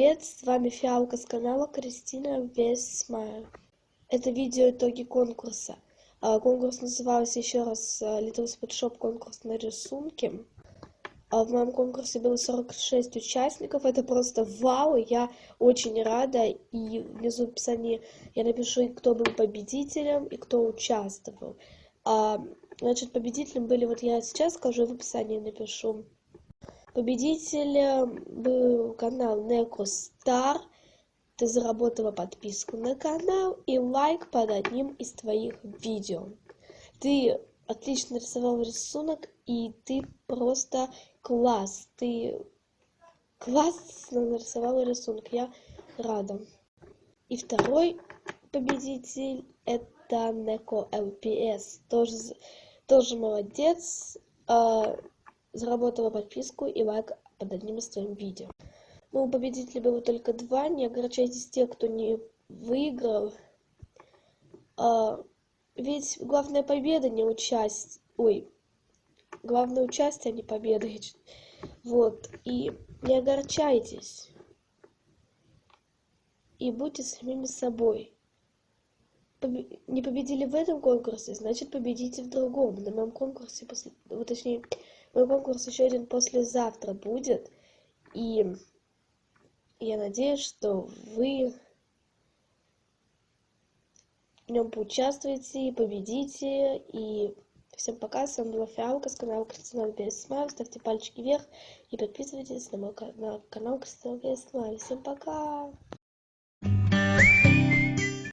привет! С вами Фиалка с канала Кристина Весмайер. Это видео итоги конкурса. А, конкурс назывался еще раз а, Little Spot Shop конкурс на рисунки. А, в моем конкурсе было 46 участников. Это просто вау! Я очень рада. И внизу в описании я напишу, кто был победителем и кто участвовал. Значит, победителем были, вот я сейчас скажу, в описании напишу победителем был канал некростар ты заработала подписку на канал и лайк под одним из твоих видео. Ты отлично рисовал рисунок и ты просто класс. Ты классно нарисовала рисунок. Я рада. И второй победитель это неко лпс тоже тоже молодец. А, заработала подписку и лайк под одним из твоих видео. Ну, победителей было только два, не огорчайтесь те, кто не выиграл. А, ведь главная победа не участие, ой, главное участие, а не победа. Вот, и не огорчайтесь. И будьте самими собой. Не победили в этом конкурсе, значит победите в другом. На моем конкурсе, после, вот точнее, мой конкурс еще один послезавтра будет. И я надеюсь, что вы в нем поучаствуете и победите. И всем пока, с вами была Фиалка с канала Кристина Пересмайл. Ставьте пальчики вверх и подписывайтесь на мой на канал Кристина Пересмайл. Всем пока!